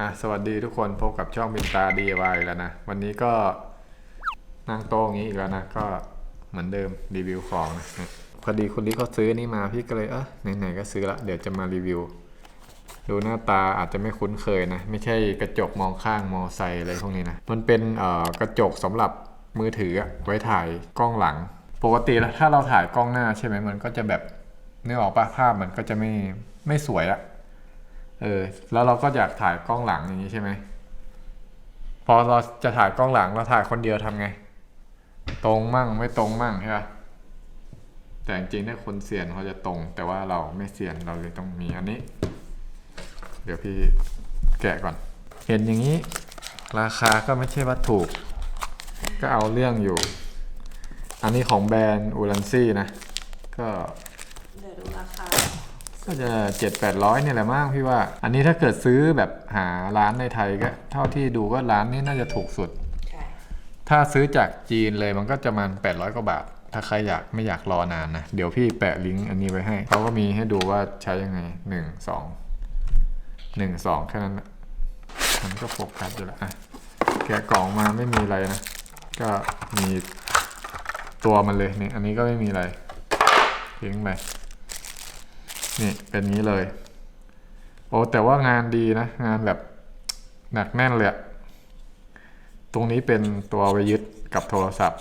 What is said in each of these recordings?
อะสวัสดีทุกคนพบกับช่องบินตา DIY แล้วนะ วันนี้ก็นั่งโต๊ะอย่างนี้อีกแล้วนะ ก็เหมือนเดิมรีวิวของนะพอดีคุณลิเขาซื้อนี่มาพี่ก็เลยเออไหนๆก็ซื้อละเดี๋ยวจะมารีวิว ดูหน้าตาอาจจะไม่คุ้นเคยนะ ไม่ใช่กระจกมองข้างมอไซค์อะไรพวกนี้นะ มันเป็นเอ่อกระจกสำหรับมือถือไว้ถ่ายกล้องหลัง ปกติแล้วถ้าเราถ่ายกล้องหน้าใช่ไหมมันก็จะแบบนึกออกปะภาพมันก็จะไม่ไม่สวยอะ เออแล้วเราก็อยากถ่ายกล้องหลังอย่างนี้ใช่ไหมพอเราจะถ่ายกล้องหลังเราถ่ายคนเดียวทำไง ตรงมั่งไม่ตรงมั่งใช่ปะแต่จริงๆถ้าคนเซียนเขาจะตรง แต่ว่าเราไม่เซียนเราเลยต้องมีอันนี้ เดี๋ยวพี่แกะก่อน เห็นอย่างนี้ ราคาก็ไม่ใช่ว่าถูก ก็เอาเรื่องอยู่ อันนี้ของแบรนด์อูลันซี่นะ ก็ เดี๋ยวดูราคา ก็จะเจ็ดแปดร้อยเนี่ยแหละมั้งพี่ว่า อันนี้ถ้าเกิดซื้อแบบหาร้านในไทยก็ เท่าที่ดูก็ร้านนี้น่าจะถูกสุด ใช่ ถ้าซื้อจากจีนเลยมันก็จะมันแปดร้อยกว่าบาท ถ้าใครอยากไม่อยากรอนานนะ เดี๋ยวพี่แปะลิงก์อันนี้ไว้ให้ เขาก็มีให้ดูว่าใช้ยังไงหนึ่งสองหนึ่งสองแค่นั้นแหละมันก็โฟกัสอยู่แล้วอะแกะกล่องมาไม่มีอะไรนะ ก็มีตัวมันเลยนี่อันนี้ก็ไม่มีอะไรทิ้งไป นี่เป็นงี้เลย โอ้แต่ว่างานดีนะ งานแบบหนักแน่นเลยตรงนี้เป็นตัวไว้ยึดกับโทรศัพท์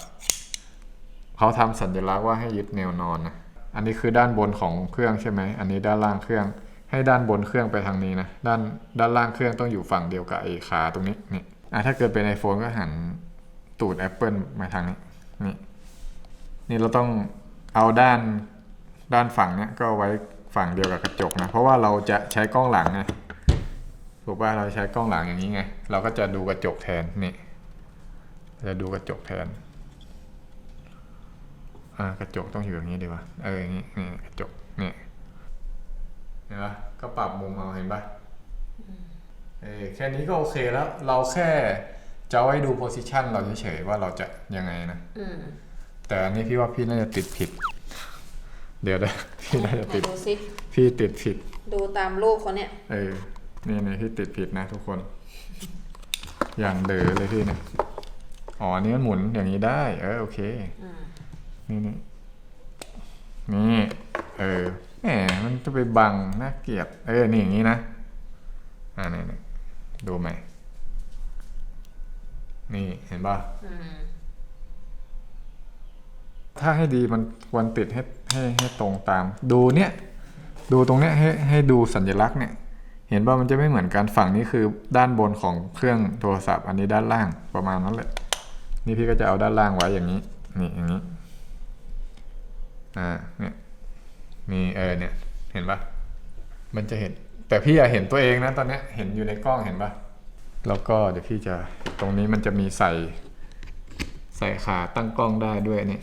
เขาทำสัญลักษณ์ว่าให้ยึดแนวนอนนะอันนี้คือด้านบนของเครื่องใช่ไหม อันนี้ด้านล่างเครื่อง ให้ด้านบนเครื่องไปทางนี้นะ ด้านด้านล่างเครื่องต้องอยู่ฝั่งเดียวกับไอ้ขาตรงนี้นี่อะถ้าเกิดเป็น iPhone ก็หันตูด Apple มาทางนี้ นี่ นี่เราต้องเอาด้านด้านฝั่งเนี้ยก็ไว้ ฝั่งเดียวกับกระจกนะ เพราะว่าเราจะใช้กล้องหลังไงถูกป่ะเราใช้กล้องหลังอย่างนี้ไง เราก็จะดูกระจกแทนนี่จะดูกระจกแทนอ่ากระจกต้องอยู่อย่างนี้ดีวะเอออย่างนี้นี่กระจกนี่เห็นปะก็ปรับมุมเอาเห็นปะเออแค่นี้ก็โอเคแล้ว เราแค่จะเอาไว้ดูโพสิชันเราเฉยๆว่าเราจะยังไงนะอืมแต่อันนี้พี่ว่าพี่น่าจะติดผิด เดี๋ยวนะพี่น่าจะไหนติด ดูสิพี่ติดผิด ดูตามรูปเขาเนี่ย เออ นี่นี่พี่ติดผิดนะทุกคน อย่างเด๋อเลยพี่เนี่ย อ๋ออันนี้มันหมุนอย่างนี้ได้ เออโอเค อืมนี่นี่นี่เออแหมมันจะไปบังน่าเกลียด เออ นี่อย่างนี้นะ อ่านี่นี่ดูไหม นี่เห็นป่ะ อืมถ้าให้ดีมันควรติดให้ ให้ให้ตรงตาม ดูเนี่ย ดูตรงเนี้ยให้ให้ดูสัญลักษณ์เนี่ย เห็นว่ามันจะไม่เหมือนกันฝั่งนี้คือด้านบนของเครื่องโทรศัพท์ อันนี้ด้านล่างประมาณนั้นแหละ นี่พี่ก็จะเอาด้านล่างไว้อย่างนี้ นี่อย่างนี้ อ่า เนี่ย มีเออเนี่ย เห็นปะมันจะเห็น แต่พี่อะเห็นตัวเองนะตอนเนี้ยเห็นอยู่ในกล้องเห็นปะแล้วก็เดี๋ยวพี่จะตรงนี้มันจะมีใส่ ใส่ขาตั้งกล้องได้ด้วยนี่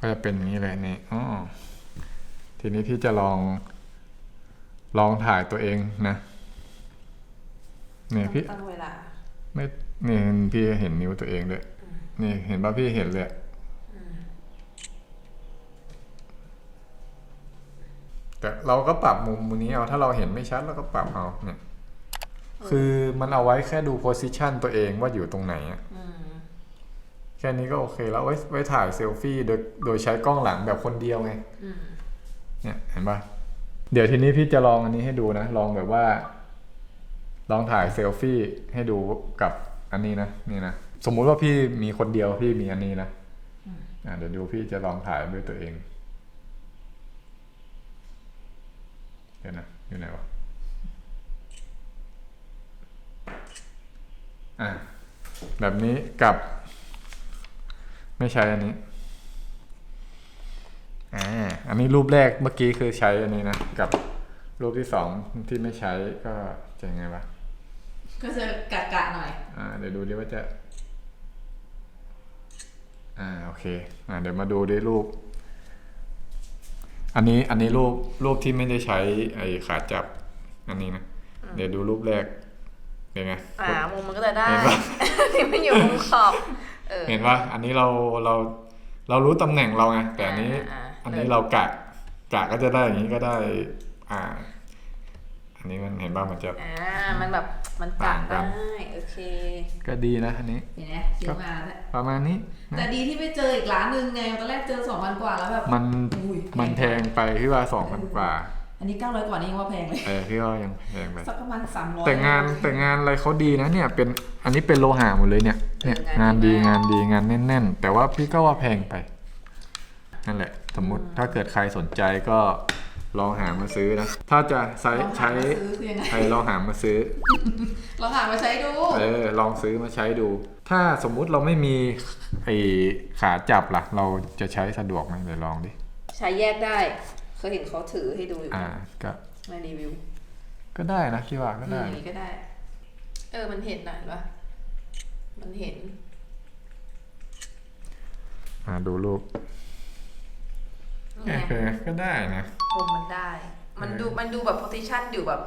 ก็จะเป็นอย่างนี้เลยนี่อ๋อทีนี้พี่จะลอง ลองถ่ายตัวเองนะเนี่ยพี่ตั้งเวลาไม่นี่พี่เห็นนิ้วตัวเองด้วยนี่เห็นป่ะพี่เห็นเลยแต่เราก็ปรับมุมนี้เอาถ้าเราเห็นไม่ชัดเราก็ปรับเอาเนี่ย คือมันเอาไว้แค่ดูโพสิชันตัวเองว่าอยู่ตรงไหนอะอืม แค่นี้ก็โอเคแล้วไว้ไว้ถ่ายเซลฟี่โดยโดยใช้กล้องหลังแบบคนเดียวไงอืมเนี่ยเห็นปะเดี๋ยวทีนี้พี่จะลองอันนี้ให้ดูนะ ลองแบบว่า ลองถ่ายเซลฟี่ให้ดูกับอันนี้นะนี่นะสมมุติว่าพี่มีคนเดียวพี่มีอันนี้นะอะเดี๋ยวดูพี่จะลองถ่ายด้วยตัวเองเดี๋ยวนะอยู่ไหนวะอะแบบนี้กับ ไม่ใช้อันนี้อ่าอันนี้รูปแรกเมื่อกี้คือใช้อันนี้นะ กับรูปที่สองที่ไม่ใช้ก็จะยังไงวะก็จะกะกะหน่อย อ่า เดี๋ยวดูดิว่าจะ อ่าโอเค อ่า เดี๋ยวมาดูดิรูป อันนี้อันนี้รูปรูปที่ไม่ได้ใช้ไอ้ขาจับ อันนี้นะ เดี๋ยวดูรูปแรกเป็นไงอ่ามุมมันก็จะได้เห็นปะที่มันอยู่มุมขอบ เออเห็นว่าอันนี้เราเราเรารู้ตำแหน่งเราไงแต่อันนี้อ่าอ่าอันนี้เรากะกะก็จะได้อย่างนี้ก็ได้ อ่า อันนี้มันเห็นบ้างมันจะอ่ามันแบบมันกะต่างกัได้นโอเค ก็ดีนะอันนี้เห็นไหมซื้อมาแล้วประมาณนี้นะแต่ดีที่ไปเจออีกร้านหนึ่งไงตอนแรกเจอสองพันกว่าแล้วแบบมันอุ้ยมันแพงไปพี่ว่าสองพันกว่า อันนี้เก้าร้อยกว่านี่ยังว่าแพงเลย เออพี่ว่ายังแพงไปสักประมาณสามร้อยแต่งานแต่งานอะไรเขาดีนะเนี่ยเป็นอันนี้เป็นโลหะหมดเลยเนี่ยเนี่ยงานดีงานดีงานแน่น ๆ แต่ว่าพี่ก็ว่าแพงไปนั่นแหละ สมมุติถ้าเกิดใครสนใจก็ลองหามาซื้อนะ ถ้าจะใช้ลองหาใช้มาซื้อคือยังไงใครลองหามาซื้อ ลองหามาใช้ดู เออ ลองซื้อมาใช้ดู ถ้าสมมุติเราไม่มีไอ้ขาจับล่ะ เราจะใช้สะดวกไหมเดี๋ยวลองดิ ใช้แยกได้ เคยเห็นเขาถือให้ดูอยู่อ่าก็ในรีวิว ก็ได้นะพี่ว่าก็อืมได้ อย่างนี้ก็ได้ เออ มันเห็นนะเห็นปะมันเห็น อ่าดูรูปนี่โอไงเคก็ได้นะมุมมันได้ มันดูเออมันดูแบบ position อยู่แบบ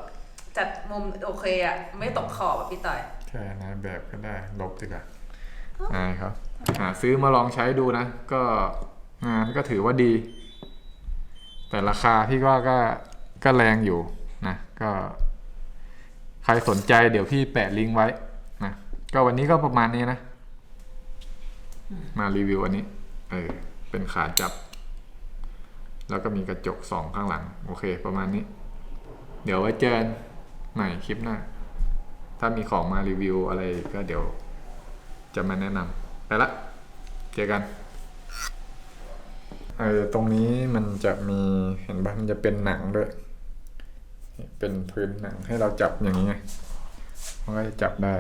จัดมุมโอเคอะไม่ตกขอบอะพี่ต่อยใช่นายแบบก็ได้ลบดีกว่าอายครับหาซื้อมาลองใช้ดูนะ ก็งานก็ถือว่าดี แต่ราคาพี่ว่าก็ก็แรงอยู่นะก็ ใครสนใจเดี๋ยวพี่แปะลิงก์ไว้นะก็วันนี้ก็ประมาณนี้นะ มารีวิวอันนี้เออเป็นขาจับ แล้วก็มีกระจกสองข้างหลัง โอเค ประมาณนี้ เดี๋ยวไว้เจอกันใหม่คลิปหน้า ถ้ามีของมารีวิวอะไรก็เดี๋ยวจะมาแนะนำไปละ เจอกัน เออตรงนี้มันจะมีเห็นปะมันจะเป็นหนังด้วย เป็นพื้นหนังให้เราจับอย่างนี้ไงมันก็จะจับได้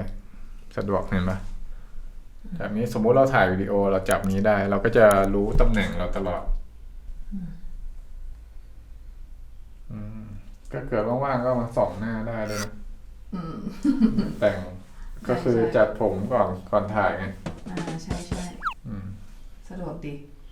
สะดวกเห็นปะแบบนี้สมมุติเราถ่ายวิดีโอเราจับนี้ได้ เราก็จะรู้ตำแหน่งเราตลอดอืมก็เกิดว่างๆก็มาส่องหน้าได้เลยนะอืมแต่งก็คือใช่จัดผมก่อนก่อนถ่ายไงอ่าใช่ใช่อืมสะดวกดีอ